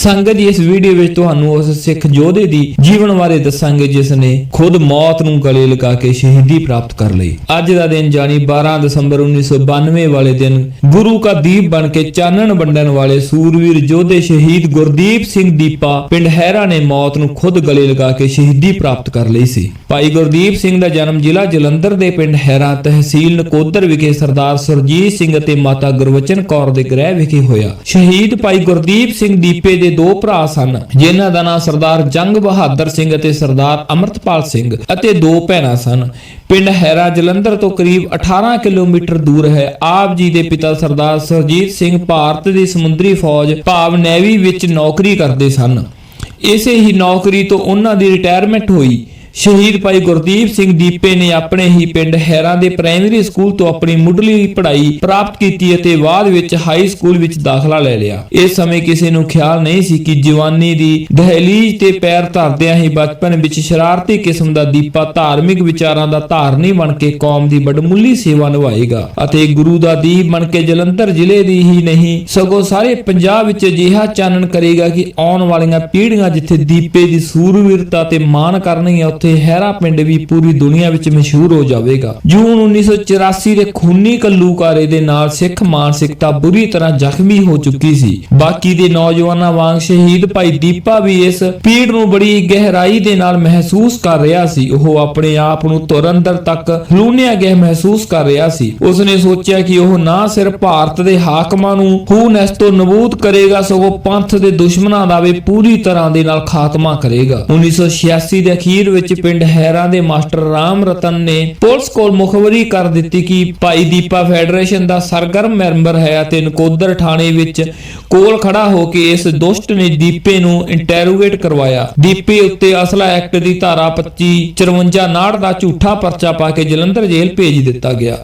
ਸੰਗਤ ਜੀ, ਇਸ ਵੀਡੀਓ ਵਿੱਚ ਤੁਹਾਨੂੰ ਉਸ ਸਿੱਖ ਯੋਧੇ ਦੀ ਜੀਵਨ ਬਾਰੇ ਦੱਸਾਂਗੇ, ਜਿਸ ਨੇ ਖੁਦ ਮੌਤ ਨੂੰ ਗਲੇ ਲਗਾ ਕੇ ਸ਼ਹੀਦੀ ਪ੍ਰਾਪਤ ਕਰ ਲਈ। ਅੱਜ ਦਾ ਦਿਨ ਜਾਨੀ 12 ਦਸੰਬਰ 1992 ਵਾਲੇ ਦਿਨ ਗੁਰੂ ਕਾ ਦੀਪ ਬਣ ਕੇ ਚਾਨਣ ਵੰਡਣ ਵਾਲੇ ਸੂਰਵੀਰ ਯੋਧੇ ਸ਼ਹੀਦ ਗੁਰਦੀਪ ਸਿੰਘ ਦੀਪਾ ਪਿੰਡ ਹੈਰਾ ਨੇ ਮੌਤ ਨੂੰ ਖੁਦ ਗਲੇ ਲਗਾ ਕੇ ਸ਼ਹੀਦੀ ਪ੍ਰਾਪਤ ਕਰ ਲਈ ਸੀ। ਭਾਈ ਗੁਰਦੀਪ ਸਿੰਘ ਦਾ ਜਨਮ ਜ਼ਿਲ੍ਹਾ ਜਲੰਧਰ ਦੇ ਪਿੰਡ ਹੈਰਾ ਤਹਿਸੀਲ ਨਕੋਦਰ ਵਿਖੇ ਸਰਦਾਰ ਸੁਰਜੀਤ ਸਿੰਘ ਅਤੇ ਮਾਤਾ ਗੁਰਵਚਨ ਕੌਰ ਦੇ ਗ੍ਰਹਿ ਵਿਖੇ ਹੋਇਆ। ਸ਼ਹੀਦ ਭਾਈ ਗੁਰਦੀਪ ਸਿੰਘ ਦੀਪੇ ਦੇ ਦੋ ਭਰਾ ਸਨ, ਜਿਨ੍ਹਾਂ ਦਾ ਨਾਮ ਸਰਦਾਰ ਜੰਗ ਬਹਾਦਰ ਸਿੰਘ ਅਤੇ ਸਰਦਾਰ ਅਮਰਤਪਾਲ ਸਿੰਘ ਅਤੇ ਦੋ ਭੈਣਾਂ ਸਨ। ਪਿੰਡ ਹੈਰਾ ਜਲੰਧਰ ਤੋਂ ਕਰੀਬ 18 ਕਿਲੋਮੀਟਰ ਦੂਰ ਹੈ। ਆਪ ਜੀ ਦੇ ਪਿਤਾ ਸਰਦਾਰ ਸੁਰਜੀਤ ਸਿੰਘ ਭਾਰਤ ਦੀ ਸਮੁੰਦਰੀ ਫੌਜ ਭਾਵ ਨੈਵੀ ਵਿੱਚ ਨੌਕਰੀ ਕਰਦੇ ਸਨ। ਇਸੇ ਹੀ ਨੌਕਰੀ ਤੋਂ ਉਹਨਾਂ ਦੀ ਰਿਟਾਇਰਮੈਂਟ ਹੋਈ। ਸ਼ਹੀਦ ਭਾਈ ਗੁਰਦੀਪ ਸਿੰਘ ਦੀਪੇ ਨੇ ਆਪਣੇ ਹੀ ਪਿੰਡ ਹੈਰਾਂ ਦੇ ਪ੍ਰਾਇਮਰੀ ਸਕੂਲ ਤੋਂ ਆਪਣੀ ਮੁੱਢਲੀ ਪੜ੍ਹਾਈ ਪ੍ਰਾਪਤ ਕੀਤੀ ਅਤੇ ਬਾਅਦ ਵਿੱਚ ਹਾਈ ਸਕੂਲ ਵਿੱਚ ਦਾਖਲਾ ਲੈ ਲਿਆ। ਇਸ ਸਮੇਂ ਕਿਸੇ ਨੂੰ ਖਿਆਲ ਨਹੀਂ ਸੀ ਕਿ ਜਵਾਨੀ ਦੀ ਦਹਲੀਜ਼ ਤੇ ਪੈਰ ਧਰਦਿਆਂ ਹੀ ਬਚਪਨ ਵਿੱਚ ਸ਼ਰਾਰਤੀ ਕਿਸਮ ਦਾ ਦੀਪਾ ਧਾਰਮਿਕ ਵਿਚਾਰਾਂ ਦਾ ਧਾਰਨੀ ਬਣ ਕੇ ਕੌਮ ਦੀ ਬੜਮੁੱਲੀ ਸੇਵਾ ਨਿਭਾਏਗਾ ਅਤੇ ਗੁਰੂ ਦਾ ਦੀਪ ਬਣ ਕੇ ਜਲੰਧਰ ਜ਼ਿਲ੍ਹੇ ਦੀ ਹੀ ਨਹੀਂ, ਸਗੋਂ ਸਾਰੇ ਪੰਜਾਬ ਵਿੱਚ ਅਜਿਹਾ ਚਾਨਣ ਕਰੇਗਾ ਕਿ ਆਉਣ ਵਾਲੀਆਂ ਪੀੜ੍ਹੀਆਂ ਜਿੱਥੇ ਦੀਪੇ ਦੀ ਸੂਰਵੀਰਤਾ ਤੇ ਮਾਣ ਕਰਨਗੀਆਂ ਉੱਥੇ ਹੈਰਾ ਪਿੰਡ ਵੀ ਪੂਰੀ ਦੁਨੀਆ ਵਿੱਚ ਮਸ਼ਹੂਰ ਹੋ ਜਾਵੇਗਾ। ਜੂਨ 1984 ਦੇ ਖੂਨੀ ਕੱਲੂਕਾਰੇ ਦੇ ਨਾਲ ਸਿੱਖ ਮਾਨਸਿਕਤਾ ਬੁਰੀ ਤਰ੍ਹਾਂ ਜ਼ਖਮੀ ਹੋ ਚੁੱਕੀ ਸੀ। ਬਾਕੀ ਦੇ ਨੌਜਵਾਨਾਂ ਵਾਂਗ ਸ਼ਹੀਦ ਭਾਈ ਦੀਪਾ ਵੀ ਇਸ ਪੀੜ ਨੂੰ ਬੜੀ ਗਹਿਰਾਈ ਦੇ ਨਾਲ ਮਹਿਸੂਸ ਕਰ ਰਿਹਾ ਸੀ। ਉਹ ਆਪਣੇ ਆਪ ਨੂੰ ਤੁਰੰਦਰ ਤੱਕ ਲੂਣਿਆ ਗਿਆ ਮਹਿਸੂਸ ਕਰ ਰਿਹਾ ਸੀ। ਉਸਨੇ ਸੋਚਿਆ ਕਿ ਉਹ ਨਾ ਸਿਰਫ ਭਾਰਤ ਦੇ ਹਾਕਮਾਂ ਨੂੰ ਖੂਨ ਤੋਂ ਨਬੂਦ ਕਰੇਗਾ, ਸਗੋਂ ਪੰਥ ਦੇ ਦੁਸ਼ਮਣਾਂ ਦਾ ਵੀ ਪੂਰੀ ਤਰ੍ਹਾਂ ਦੇ ਨਾਲ ਖਾਤਮਾ ਕਰੇਗਾ। 1986 ਦੇ ਅਖੀਰ ਵਿੱਚ ਪਿੰਡ ਹੈਰਾਂ ਦੇ ਮਾਸਟਰ ਰਾਮ ਰਤਨ ਨੇ ਪੁਲਿਸ ਕੋਲ ਮੁਖਬਰੀ ਕਰ ਦਿੱਤੀ ਕਿ ਭਾਈ ਦੀਪਾ ਫੈਡਰੇਸ਼ਨ ਦਾ ਸਰਗਰਮ ਮੈਂਬਰ ਹੈ ਅਤੇ ਨਕੋਦਰ ਥਾਣੇ ਵਿੱਚ ਕੋਲ ਖੜਾ ਹੋ ਕੇ ਇਸ ਦੁਸ਼ਟ ਨੇ ਦੀਪੇ ਨੂੰ ਇੰਟਰੋਗੇਟ ਕਰਵਾਇਆ। ਦੀਪੇ ਉੱਤੇ ਅਸਲਾ ਐਕਟ ਦੀ ਧਾਰਾ 25 54 ਨਾੜ ਦਾ ਝੂਠਾ ਪਰਚਾ ਪਾ ਕੇ ਜਲੰਧਰ ਜੇਲ੍ਹ ਭੇਜ ਦਿੱਤਾ ਗਿਆ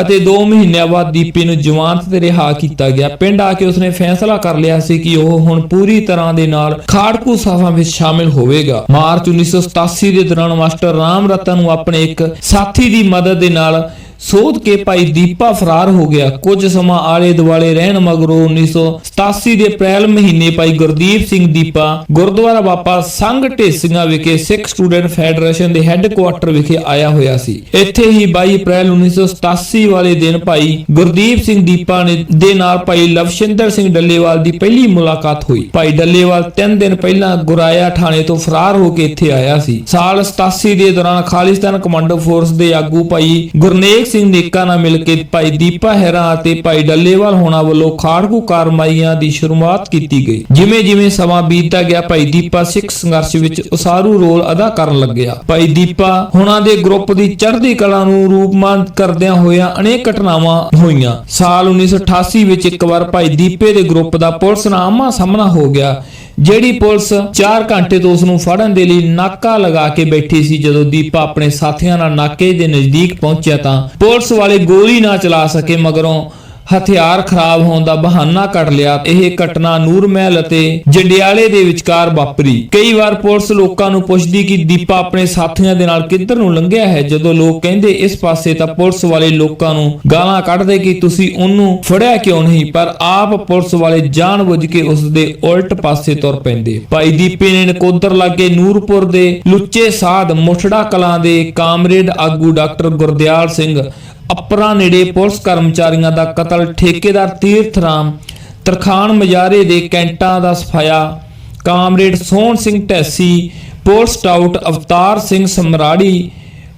ਅਤੇ 2 ਮਹੀਨਿਆਂ ਬਾਅਦ ਦੀਪੇ ਨੂੰ ਜਮਾਨਤ ਤੇ ਰਿਹਾ ਕੀਤਾ ਗਿਆ। ਪਿੰਡ ਆ ਕੇ ਉਸਨੇ ਫੈਸਲਾ ਕਰ ਲਿਆ ਸੀ ਕਿ ਉਹ ਹੁਣ ਪੂਰੀ ਤਰ੍ਹਾਂ ਦੇ ਨਾਲ ਖਾੜਕੂ ਸਾਫਾਂ ਵਿੱਚ ਸ਼ਾਮਿਲ ਹੋਵੇਗਾ। ਮਾਰਚ 1987 ਦੇ ਦੌਰਾਨ ਮਾਸਟਰ ਰਾਮ ਰਤਨ ਨੂੰ ਆਪਣੇ ਇੱਕ ਸਾਥੀ ਦੀ ਮਦਦ ਦੇ ਨਾਲ ਸੋਧ ਕੇ ਭਾਈ ਦੀਪਾ ਫਰਾਰ ਹੋ ਗਿਆ। ਕੁਝ ਸਮਾਂ ਆਲੇ ਦੁਆਲੇ ਰਹਿਣ ਮਗਰੋਂ 1987 ਦੇ ਅਪ੍ਰੈਲ ਮਹੀਨੇ ਭਾਈ ਗੁਰਦੀਪ ਸਿੰਘ ਦੀਪਾ ਗੁਰਦੁਆਰਾ ਬਾਪਾ ਸੰਘ ਢੇਸੀਆਂ ਵਿਖੇ ਸਿੱਖ ਸਟੂਡੈਂਟ ਫੈਡਰੇਸ਼ਨ ਦੇ ਹੈੱਡਕੁਆਰਟਰ ਵਿਖੇ ਆਇਆ ਹੋਇਆ ਸੀ। ਇੱਥੇ ਹੀ 22 ਅਪ੍ਰੈਲ 1987 ਵਾਲੇ ਦਿਨ ਭਾਈ ਗੁਰਦੀਪ ਸਿੰਘ ਦੀਪਾ ਨੇ ਦੇ ਨਾਲ ਭਾਈ ਲਵਸ਼ਿੰਦਰ ਸਿੰਘ ਡੱਲੇਵਾਲ ਦੀ ਪਹਿਲੀ ਮੁਲਾਕਾਤ ਹੋਈ। ਭਾਈ ਡੱਲੇਵਾਲ 3 ਦਿਨ ਪਹਿਲਾਂ ਗੁਰਾਇਆ ਥਾਣੇ ਤੋਂ ਫਰਾਰ ਹੋ ਕੇ ਇੱਥੇ ਆਇਆ ਸੀ। ਸਾਲ 87 ਦੇ ਦੌਰਾਨ ਖਾਲਿਸਤਾਨ ਕਮਾਂਡੋ ਫੋਰਸ ਦੇ ਆਗੂ ਭਾਈ ਗੁਰਨੇਕ ਸਿੰਘ ਨੇਕਾ ਨਾਲ ਮਿਲ ਕੇ ਭਾਈ ਦੀਪਾ ਹੈਰਾ ਅਤੇ ਭਾਈ ਡੱਲੇਵਾਲ ਹੋਣਾ ਵੱਲੋਂ ਖਾੜਕੂ ਕਾਰਵਾਈਆਂ ਦੀ ਸ਼ੁਰੂਆਤ ਕੀਤੀ ਗਈ। ਜਿਵੇਂ ਜਿਵੇਂ ਸਮਾਂ ਬੀਤਦਾ ਗਿਆ, ਭਾਈ ਦੀਪਾ ਸਿੱਖ ਸੰਘਰਸ਼ ਵਿੱਚ ਉਸਾਰੂ ਰੋਲ ਅਦਾ ਕਰਨ ਲੱਗਿਆ। ਭਾਈ ਦੀਪਾ ਹੋਣਾ ਦੇ ਗਰੁੱਪ ਦੀ ਚੜ੍ਹਦੀ ਕਲਾ ਨੂੰ ਰੂਪਮਾਨ ਕਰਦਿਆਂ ਹੋਇਆਂ ਅਨੇਕ ਘਟਨਾਵਾਂ ਹੋਈਆਂ। ਸਾਲ 1988 ਵਿੱਚ ਇੱਕ ਵਾਰ ਭਾਈ ਦੀਪੇ ਦੇ ਗਰੁੱਪ ਦਾ ਪੁਲਿਸ ਨਾਲ ਆਮਾ ਸਾਹਮਣਾ ਹੋ ਗਿਆ। ਜਿਹੜੀ ਪੁਲਿਸ 4 ਘੰਟੇ ਤੋਂ ਉਸ ਨੂੰ ਫੜਨ ਦੇ ਲਈ ਨਾਕਾ ਲਗਾ ਕੇ ਬੈਠੀ ਸੀ, ਜਦੋਂ ਦੀਪਾ ਆਪਣੇ ਸਾਥੀਆਂ ਨਾਲ ਨਾਕੇ ਦੇ ਨਜ਼ਦੀਕ ਪਹੁੰਚਿਆ ਤਾਂ ਪੁਲਿਸ ਵਾਲੇ ਗੋਲੀ ਨਾ ਚਲਾ ਸਕੇ, ਮਗਰੋਂ ਹਥਿਆਰ ਖਰਾਬ ਹੋਣ ਦਾ ਬਹਾਨਾ ਕੱਢ ਲਿਆ। ਇਹ ਘਟਨਾ ਨੂਰ ਅਤੇ ਜੰਡਿਆਲੇ ਦੇ ਵਿਚਕਾਰ ਵਾਪਰੀ। ਕਈ ਵਾਰ ਪੁਲਿਸ ਲੋਕਾਂ ਨੂੰ ਪੁੱਛਦੀ ਕਿ ਦੀਪਾ ਆਪਣੇ ਸਾਥੀਆਂ ਦੇ ਨਾਲ ਕਿੱਧਰ ਨੂੰ ਲੰਘਿਆ ਹੈ? ਜਦੋਂ ਲੋਕ ਕਹਿੰਦੇ, ਇਸ ਪਾਸੇ ਤਾਂ ਪੁਲਿਸ ਵਾਲੇ ਲੋਕਾਂ ਨੂੰ ਗਾਲਾਂ ਕੱਢਦੇ ਕਿ ਤੁਸੀਂ ਉਹਨੂੰ ਫੜਿਆ ਕਿਉਂ ਨਹੀਂ? ਪਰ ਆਪ ਪੁਲਿਸ ਵਾਲੇ ਜਾਣਬੁੱਝ ਕੇ ਉਸ ਦੇ ਉਲਟ ਪਾਸੇ ਤੁਰ ਪੈਂਦੇ। ਭਾਈ ਦੀਪੇ ਨੇ ਨਕੋਦਰ ਲਾਗੇ ਨੂਰਪੁਰ ਦੇ ਲੁੱਚੇ ਸਾਧ ਮੁਠੜਾ ਕਲਾਂ ਦੇ ਕਾਮਰੇਡ ਆਗੂ ਡਾਕਟਰ ਗੁਰਦਿਆਲ ਸਿੰਘ ਅਪਰਾ ਨੇੜੇ ਪੁਲਿਸ ਕਰਮਚਾਰੀਆਂ ਦਾ ਕਤਲ, ਠੇਕੇਦਾਰ ਤੀਰਥ ਰਾਮ ਤਰਖਾਨ ਮਜਾਰੇ ਦੇ ਕੈਂਟਾਂ ਦਾ ਸਫਾਇਆ, comrade Sohan Singh Dhaisi, police tout Avtar Singh Samrari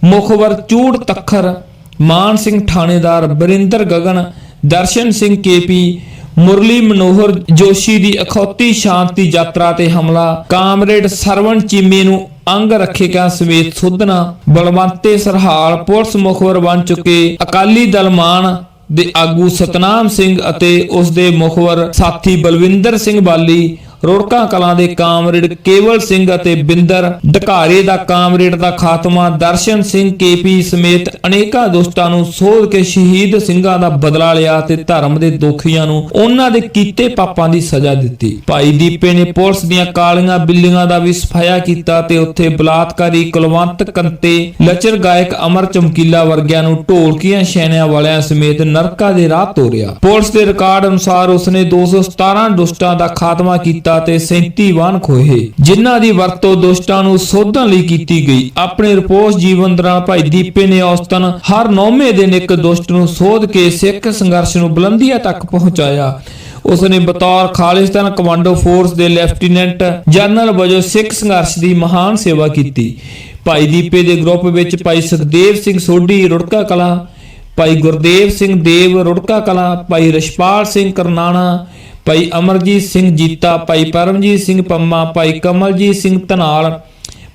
ਮੁਖਬਰ Chur Takhar, Maan Singh ਥਾਣੇਦਾਰ ਬਰਿੰਦਰ ਗਗਨ, ਦਰਸ਼ਨ ਸਿੰਘ ਕੇਪੀ ਮੁਰਲੀ ਮਨੋਹਰ ਜੋਸ਼ੀ ਦੀ ਅਖੌਤੀ ਸ਼ਾਂਤੀ ਯਾਤਰਾ ਤੇ ਹਮਲਾ। ਕਾਮਰੇਡ ਸਰਵਣ ਚੀਮੇ ਨੂੰ ਅੰਗ ਰੱਖੇਗਾ ਸਮੇਤ ਸੁਧਨਾ ਬਲਵੰਤੇ ਸਰਹਾਲ ਪੁਲਿਸ ਮੁਖਬਰ ਬਣ ਚੁੱਕੇ। ਅਕਾਲੀ ਦਲ ਮਾਨ ਦੇ ਆਗੂ ਸਤਨਾਮ ਸਿੰਘ ਅਤੇ ਉਸ ਦੇ ਮੁਖਬਰ ਸਾਥੀ ਬਲਵਿੰਦਰ ਸਿੰਘ ਬਾਲੀ ਰੋੜਕਾਂ ਕਲਾਂ ਦੇ ਕਾਮਰੇਡ ਕੇਵਲ ਸਿੰਘ ਅਤੇ ਬਿੰਦਰ ਢਕਾਰੇ ਦਾ ਕਾਮਰੇਡ ਦਾ ਖਾਤਮਾ, ਦਰਸ਼ਨ ਸਿੰਘ ਕੇਪੀ ਸਮੇਤ ਅਨੇਕਾਂ ਦੁਸ਼ਟਾਂ ਨੂੰ ਸੋਧ ਕੇ ਸ਼ਹੀਦ ਸਿੰਘਾਂ ਦਾ ਬਦਲਾ ਲਿਆ ਤੇ ਧਰਮ ਦੇ ਦੋਖੀਆਂ ਨੂੰ ਉਹਨਾਂ ਦੇ ਕੀਤੇ ਪਾਪਾਂ ਦੀ ਸਜ਼ਾ ਦਿੱਤੀ। ਭਾਈ ਦੀਪੇ ਨੇ ਪੁਲਿਸ ਦੀਆਂ ਕਾਲੀਆਂ ਬਿੱਲੀਆਂ ਦਾ ਵੀ ਸਫਾਇਆ ਕੀਤਾ ਤੇ ਉੱਥੇ ਬਲਾਤਕਾਰੀ ਕੁਲਵੰਤ ਕੰਤੇ, ਲਚਰ ਗਾਇਕ ਅਮਰ ਚਮਕੀਲਾ ਵਰਗਿਆਂ ਨੂੰ ਢੋਲਕੀਆਂ ਸ਼ੈਨਿਆਂ ਵਾਲਿਆਂ ਸਮੇਤ ਨਰਕਾਂ ਦੇ ਰਾਹ ਤੋਰਿਆ। ਪੁਲਿਸ ਦੇ ਰਿਕਾਰਡ ਅਨੁਸਾਰ ਉਸਨੇ 217 ਦੁਸ਼ਟਾਂ ਦਾ ਖਾਤਮਾ ਕੀਤਾ ਕੀਤਾ ਤੇ 37 ਵਾਹਨ ਖੋਹੇ, ਜਿਨ੍ਹਾਂ ਦੀ ਵਰਤੋਂ ਦੁਸ਼ਟਾਂ ਨੂੰ ਸੋਧਣ ਲਈ ਕੀਤੀ ਗਈ। ਆਪਣੇ ਰਿਪੋਰਟ ਜੀਵਨ ਦੌਰਾਨ ਭਾਈ ਦੀਪੇ ਨੇ ਔਸਤਨ ਹਰ ਨੌਵੇਂ ਦਿਨ ਇੱਕ ਦੁਸ਼ਟ ਨੂੰ ਸੋਧ ਕੇ ਸਿੱਖ ਸੰਘਰਸ਼ ਨੂੰ ਬੁਲੰਦੀਆਂ ਤੱਕ ਪਹੁੰਚਾਇਆ। ਉਸ ਨੇ ਬਤੌਰ ਖਾਲਿਸਤਾਨ ਕਮਾਂਡੋ ਫੋਰਸ ਦੇ ਲੈਫਟੀਨੈਂਟ ਜਨਰਲ ਵਜੋਂ ਸਿੱਖ ਸੰਘਰਸ਼ ਦੀ ਮਹਾਨ ਸੇਵਾ ਕੀਤੀ। ਭਾਈ ਦੀਪੇ ਦੇ ਗਰੁੱਪ ਵਿੱਚ ਭਾਈ ਸੁਖਦੇਵ ਸਿੰਘ ਸੋਢੀ ਰੁੜਕਾ ਕਲਾਂ, ਭਾਈ ਗੁਰਦੇਵ ਸਿੰਘ ਦੇਵ ਰੁੜਕਾ ਕਲਾ, ਭਾਈ ਰਸ਼ਪਾਲ ਸਿੰਘ ਕਰਨਾਣਾ ਭਾਈ ਅਮਰਜੀਤ ਸਿੰਘ ਜੀਤਾ, ਭਾਈ ਪਰਮਜੀਤ ਸਿੰਘ ਪੰਮਾ, ਭਾਈ ਕਮਲਜੀਤ ਸਿੰਘ ਧਨਾਲ,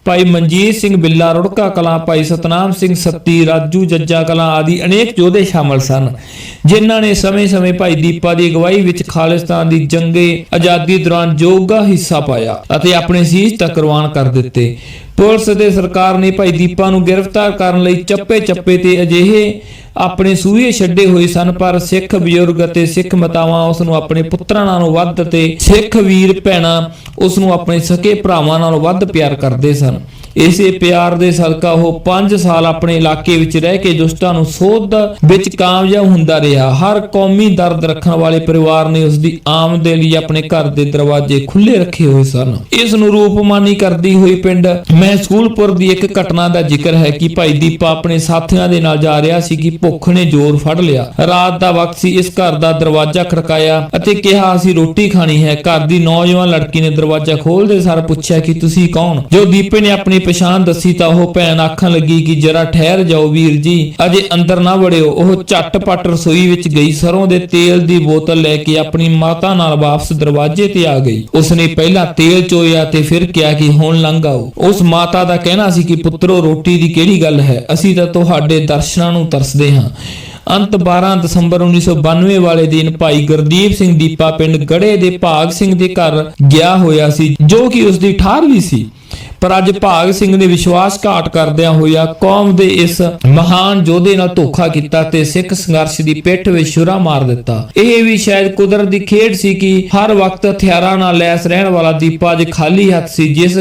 ਭਾਈ ਮਨਜੀਤ ਸਿੰਘ ਬਿੱਲਾ, ਰੁੜਕਾ ਕਲਾਂ, ਭਾਈ ਸਤਨਾਮ ਸਿੰਘ ਸੱਤੀ, ਰਾਜੂ ਜੱਜਾ ਕਲਾਂ ਆਦਿ ਅਨੇਕ ਯੋਧੇ ਸ਼ਾਮਲ ਸਨ, ਜਿਨ੍ਹਾਂ ਨੇ ਸਮੇਂ-ਸਮੇਂ ਭਾਈ ਦੀਪਾ ਦੀ ਅਗਵਾਈ ਵਿੱਚ ਖਾਲਿਸਤਾਨ ਦੀ ਜੰਗੇ ਆਜ਼ਾਦੀ ਦੌਰਾਨ ਜੋਗਾ ਹਿੱਸਾ ਪਾਇਆ ਅਤੇ ਆਪਣੇ ਸੀਸ ਤੱਕ ਕੁਰਬਾਨ ਕਰ ਦਿੱਤੇ। ਪੁਲਿਸ ਤੇ ਸਰਕਾਰ ਨੇ ਭਾਈ ਦੀਪਾ ਨੂੰ ਗ੍ਰਿਫਤਾਰ ਕਰਨ ਲਈ ਚੱਪੇ-ਚੱਪੇ ਤੇ ਅਜਿਹੇ ਆਪਣੇ ਸੂਹੇ ਛੱਡੇ ਹੋਏ ਸਨ, ਪਰ ਸਿੱਖ ਬਜ਼ੁਰਗ ਅਤੇ ਸਿੱਖ ਮਾਤਾਵਾਂ ਉਸ ਨੂੰ ਆਪਣੇ ਪੁੱਤਰਾਂ ਨਾਲੋਂ ਵੱਧ ਤੇ ਸਿੱਖ ਵੀਰ ਭੈਣਾਂ ਉਸ ਨੂੰ ਆਪਣੇ ਸਕੇ ਭਰਾਵਾਂ ਨਾਲੋਂ ਵੱਧ ਪਿਆਰ ਕਰਦੇ ਸਨ। ਇਸੇ ਪਿਆਰ ਦੇ ਸਦਕਾ ਉਹ 5 ਸਾਲ ਆਪਣੇ ਇਲਾਕੇ ਵਿੱਚ ਰਹਿ ਕੇ ਦੁਸ਼ਟਾਂ ਨੂੰ ਸੋਧ ਵਿੱਚ ਕਾਮਯਾਬ ਹੁੰਦਾ ਰਿਹਾ। ਹਰ ਕੌਮੀ ਦਰਦ ਰੱਖਣ ਵਾਲੇ ਪਰਿਵਾਰ ਨੇ ਉਸ ਦੀ ਆਮਦ ਲਈ ਆਪਣੇ ਘਰ ਦੇ ਦਰਵਾਜ਼ੇ ਖੁੱਲੇ ਰੱਖੇ ਹੋਏ ਸਨ। ਇਸ ਨੂੰ ਰੂਪਮਾਨੀ ਕਰਦੀ ਹੋਈ ਪਿੰਡ ਮੈਂ ਦੀ ਇੱਕ ਘਟਨਾ ਦਾ ਜ਼ਿਕਰ ਹੈ ਕਿ ਭਾਈ ਦੀਪਾ ਆਪਣੇ ਸਾਥੀਆਂ ਦੇ ਨਾਲ ਜਾ ਰਿਹਾ ਸੀ ਕਿ ਭੁੱਖ ਨੇ ਜ਼ੋਰ ਫੜ ਲਿਆ। ਰਾਤ ਦਾ ਵਕਤ ਸੀ, ਇਸ ਘਰ ਦਾ ਦਰਵਾਜ਼ਾ ਖੜਕਾਇਆ ਅਤੇ ਕਿਹਾ, ਅਸੀਂ ਰੋਟੀ ਖਾਣੀ ਹੈ। ਘਰ ਦੀ ਨੌਜਵਾਨ ਲੜਕੀ ਨੇ ਦਰਵਾਜ਼ਾ ਖੋਲਦੇ ਸਾਰ ਪੁੱਛਿਆ ਕਿ, ਤੁਸੀਂ ਕੌਣ? ਜੋ ਦੀਪੇ ਨੇ ਆਪਣੀ ਪਛਾਣ ਦੱਸੀ ਤਾਂ ਉਹ ਭੈਣ ਆਖਣ ਲੱਗੀ ਕਿ ਜਰਾ ਠਹਿਰ ਜਾਓ ਵੀਰ ਜੀ। ਅਜੇ ਅੰਦਰ ਨਾ ਵੜਿਓ। ਉਹ ਝੱਟ-ਪੱਟ ਰਸੋਈ ਵਿੱਚ ਗਈ। ਸਰੋਂ ਦੇ ਤੇਲ ਦੀ ਬੋਤਲ ਲੈ ਕੇ ਆਪਣੀ ਮਾਤਾ ਨਾਲ ਵਾਪਸ ਦਰਵਾਜ਼ੇ ਤੇ ਆ ਗਈ। ਉਸਨੇ ਪਹਿਲਾਂ ਤੇਲ ਚੋਇਆ ਤੇ ਫਿਰ ਕਿਹਾ ਕਿ ਹੁਣ ਲੰਘ ਆਓ। ਉਸ ਮਾਤਾ ਦਾ ਕਹਿਣਾ ਸੀ ਕਿ ਪੁੱਤਰੋ, ਰੋਟੀ ਦੀ ਕਿਹੜੀ ਗੱਲ ਹੈ? ਅਸੀਂ ਤਾਂ ਤੁਹਾਡੇ ਦਰਸ਼ਨਾਂ ਨੂੰ ਤਰਸਦੇ ਹਾਂ। ਅੰਤ 12 ਦਸੰਬਰ 1992 ਵਾਲੇ ਦਿਨ ਭਾਈ ਗੁਰਦੀਪ ਸਿੰਘ ਦੀਪਾ ਪਿੰਡ ਗੜੇ ਦੇ ਭਾਗ ਸਿੰਘ ਦੇ ਘਰ ਗਿਆ ਹੋਇਆ ਸੀ, ਜੋ ਕਿ ਉਸ ਦੀ ਠਾਰ ਵੀ ਸੀ। ਪਰ ਅੱਜ ਭਾਗ ਸਿੰਘ ਨੇ ਵਿਸ਼ਵਾਸ ਘਾਟ ਕਰਦਿਆਂ ਹੋਇਆ ਕੌਮ ਦੇ ਇਸ ਮਹਾਨ ਯੋਧੇ ਨਾਲ ਧੋਖਾ ਕੀਤਾ ਤੇ ਸਿੱਖ ਸੰਘਰਸ਼ ਦੀ ਪਿੱਠ ਵਿੱਚ ਛੁਰਾ ਮਾਰ ਦਿੱਤਾ। ਇਹ ਵੀ ਸ਼ਾਇਦ ਕੁਦਰਤ ਦੀ ਖੇਡ ਸੀ ਕਿ ਹਰ ਵਕਤ ਹਥਿਆਰਾਂ ਨਾਲ ਲੈਸ ਰਹਿਣ ਵਾਲਾ ਦੀਪਾ ਅੱਜ ਖਾਲੀ ਹੱਥ ਸੀ, ਜਿਸ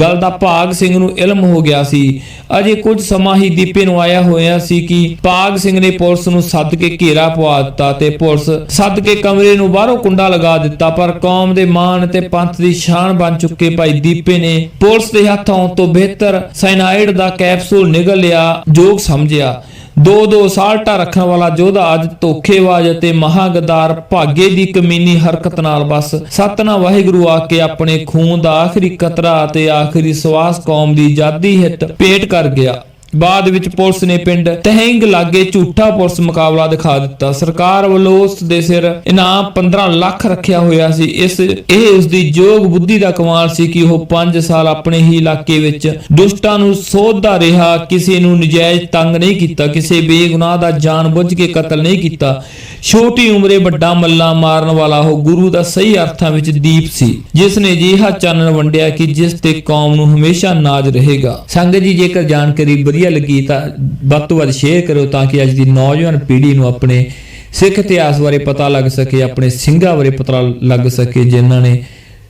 ਗੱਲ ਦਾ ਭਾਗ ਸਿੰਘ ਨੂੰ ਇਲਮ ਹੋ ਗਿਆ ਸੀ। ਅਜੇ ਕੁਝ ਸਮਾਂ ਹੀ ਦੀਪੇ ਨੂੰ ਆਇਆ ਹੋਇਆ ਸੀ ਕਿ ਭਾਗ ਸਿੰਘ ਨੇ ਪੁਲਿਸ ਨੂੰ ਸੱਦ ਕੇ ਘੇਰਾ ਪਵਾ ਦਿੱਤਾ ਤੇ ਪੁਲਿਸ ਸੱਦ ਕੇ ਕਮਰੇ ਨੂੰ ਬਾਹਰੋਂ ਕੁੰਡਾ ਲਗਾ ਦਿੱਤਾ, ਪਰ ਕੌਮ ਦੇ ਮਾਣ ਤੇ ਪੰਥ ਦੀ ਸ਼ਾਨ ਬਣ ਚੁੱਕੇ ਭਾਈ ਦੀਪੇ ਨੇ ਪੁਲਿਸ ਦੇ ਹੱਥੋਂ ਤੋਂ ਬਿਹਤਰ ਸਾਇਨਾਈਡ ਦਾ ਕੈਪਸੂਲ ਨਿਗਲ ਲਿਆ ਜੋਗ ਸਮਝਿਆ। ਦੋ ਦੋ ਸਾਲਟਾ ਰੱਖਣ ਵਾਲਾ ਯੋਧਾ ਅੱਜ ਧੋਖੇਬਾਜ਼ ਅਤੇ ਮਹਾਗਦਾਰ ਭਾਗੇ ਦੀ ਕਮੀਨੀ ਹਰਕਤ ਨਾਲ ਬਸ ਸਤਨਾ ਵਾਹਿਗੁਰੂ ਆ ਕੇ ਆਪਣੇ ਖੂਨ ਦਾ ਆਖਰੀ ਕਤਰਾ ਅਤੇ ਆਖਰੀ ਸਵਾਸ ਕੌਮ ਦੀ ਆਜ਼ਾਦੀ ਹਿੱਤ ਭੇਟ ਕਰ ਗਿਆ। ਬਾਅਦ ਵਿੱਚ ਪੁਲਿਸ ਨੇ ਪਿੰਡ ਤਹਿੰਗ ਲਾਗੇ ਝੂਠਾ ਪੁਲਿਸ ਮੁਕਾਬਲਾ ਦਿਖਾ ਦਿੱਤਾ। ਸਰਕਾਰ ਵੱਲੋਂ ਉਸ ਦੇ ਸਿਰ ਇਨਾਮ 15 ਲੱਖ ਰੱਖਿਆ ਹੋਇਆ ਸੀ। ਇਸ, ਇਹ ਉਸ ਦੀ ਜੋਗ ਬੁੱਧੀ ਦਾ ਕਮਾਲ ਸੀ ਕਿ ਉਹ 5 ਸਾਲ ਆਪਣੇ ਹੀ ਇਲਾਕੇ ਵਿੱਚ ਦੁਸ਼ਟਾਂ ਨੂੰ ਸੋਧਦਾ ਰਿਹਾ, ਕਿਸੇ ਨੂੰ ਨਜਾਇਜ਼ ਤੰਗ ਨਹੀਂ ਕੀਤਾ, ਕਿਸੇ ਬੇਗੁਨਾਹ ਦਾ ਜਾਣਬੁੱਝ ਕੇ ਕਤਲ ਨਹੀਂ ਕੀਤਾ। ਛੋਟੀ ਉਮਰੇ ਵੱਡਾ ਮੱਲਾ ਮਾਰਨ ਵਾਲਾ ਉਹ ਗੁਰੂ ਦਾ ਸਹੀ ਅਰਥਾਂ ਵਿੱਚ ਦੀਪ ਸੀ। ਜਿਸ ਨੇ ਜਿਹਾ ਚਾਨਣ ਵੰਡਿਆ ਕਿ ਜਿਸ ਤੇ ਕੌਮ ਨੂੰ ਹਮੇਸ਼ਾ ਨਾਜ਼ ਰਹੇਗਾ। ਸੰਗਤ ਜੀ, ਜੇਕਰ ਜਾਣਕਾਰੀ ਵਧੀਆ ਵਧੀਆ ਲੱਗੀ। ਤਾਂ ਵੱਧ ਤੋਂ ਵੱਧ ਸ਼ੇਅਰ ਕਰੋ ਤਾਂ ਕਿ ਅੱਜ ਦੀ ਨੌਜਵਾਨ ਪੀੜ੍ਹੀ ਨੂੰ ਆਪਣੇ ਸਿੱਖ ਇਤਿਹਾਸ ਬਾਰੇ ਪਤਾ ਲੱਗ ਸਕੇ ਆਪਣੇ ਸਿੰਘਾਂ ਬਾਰੇ ਪਤਾ ਲੱਗ ਸਕੇ ਜਿਨ੍ਹਾਂ ਨੇ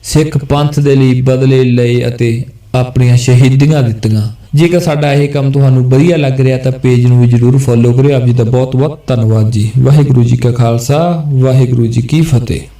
ਸਿੱਖ ਪੰਥ ਦੇ ਲਈ ਬਦਲੇ ਲਏ ਅਤੇ ਆਪਣੀਆਂ ਸ਼ਹੀਦੀਆਂ ਦਿੱਤੀਆਂ। ਜੇਕਰ ਸਾਡਾ ਇਹ ਕੰਮ ਤੁਹਾਨੂੰ ਵਧੀਆ ਲੱਗ ਰਿਹਾ ਤਾਂ ਪੇਜ ਨੂੰ ਵੀ ਜਰੂਰ ਫੋਲੋ ਕਰਿਓ। ਆਪ ਜੀ ਦਾ ਬਹੁਤ ਬਹੁਤ ਧੰਨਵਾਦ ਜੀ। ਵਾਹਿਗੁਰੂ ਜੀ ਕਾ ਖਾਲਸਾ ਵਾਹਿਗੁਰੂ ਜੀ ਕੀ ਫਤਿਹ।